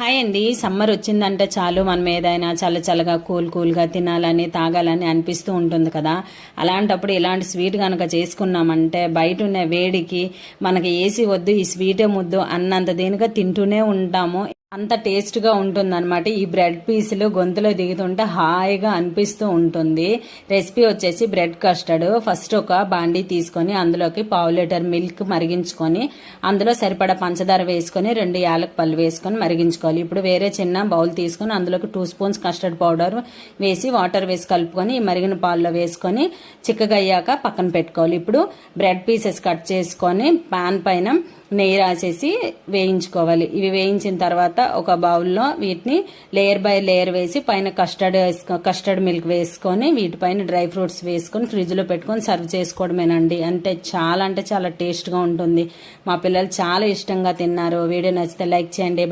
Hi అండి. Summer వచ్చిందంటే చాలు మనం ఏదైనా చల్ల చల్లగా కూల్ కూల్గా తినాలని తాగాలని అనిపిస్తూ ఉంటుంది కదా. అలాంటప్పుడు ఇలాంటి స్వీట్ కనుక చేసుకున్నామంటే బయట ఉన్న వేడికి మనకి ఏసీ వద్దు ఈ స్వీటే ముద్దు అన్నంత దీనిగా తింటూనే ఉంటాము. అంత టేస్ట్గా ఉంటుందన్నమాట. ఈ బ్రెడ్ పీసులు గొంతులో దిగుతుంటే హాయిగా అనిపిస్తూ ఉంటుంది. రెసిపీ వచ్చేసి బ్రెడ్ కస్టర్డ్. ఫస్ట్ ఒక బాండీ తీసుకొని అందులోకి పావు లీటర్ మిల్క్ మరిగించుకొని అందులో సరిపడా పంచదార వేసుకొని రెండు యాలక్ పళ్ళు వేసుకొని మరిగించుకోవాలి. ఇప్పుడు వేరే చిన్న బౌల్ తీసుకొని అందులోకి టూ స్పూన్స్ కస్టర్డ్ పౌడర్ వేసి వాటర్ వేసి కలుపుకొని ఈ మరిగిన పాల్లో వేసుకొని చిక్కగా అయ్యాక పక్కన పెట్టుకోవాలి. ఇప్పుడు బ్రెడ్ పీసెస్ కట్ చేసుకొని పాన్ పైన నెయ్యి రాసేసి వేయించుకోవాలి. ఇవి వేయించిన తర్వాత తర్వాత ఒక బౌల్లో వీటిని లేయర్ బై లేయర్ వేసి పైన కస్టర్డ్ వేసుకో కస్టర్డ్ మిల్క్ వేసుకొని వీటిపైన డ్రై ఫ్రూట్స్ వేసుకొని ఫ్రిడ్జ్లో పెట్టుకొని సర్వ్ చేసుకోవడమేనండి. అంటే చాలా అంటే చాలా టేస్ట్గా ఉంటుంది. మా పిల్లలు చాలా ఇష్టంగా తిన్నారు. వీడియో నచ్చితే లైక్ చేయండి.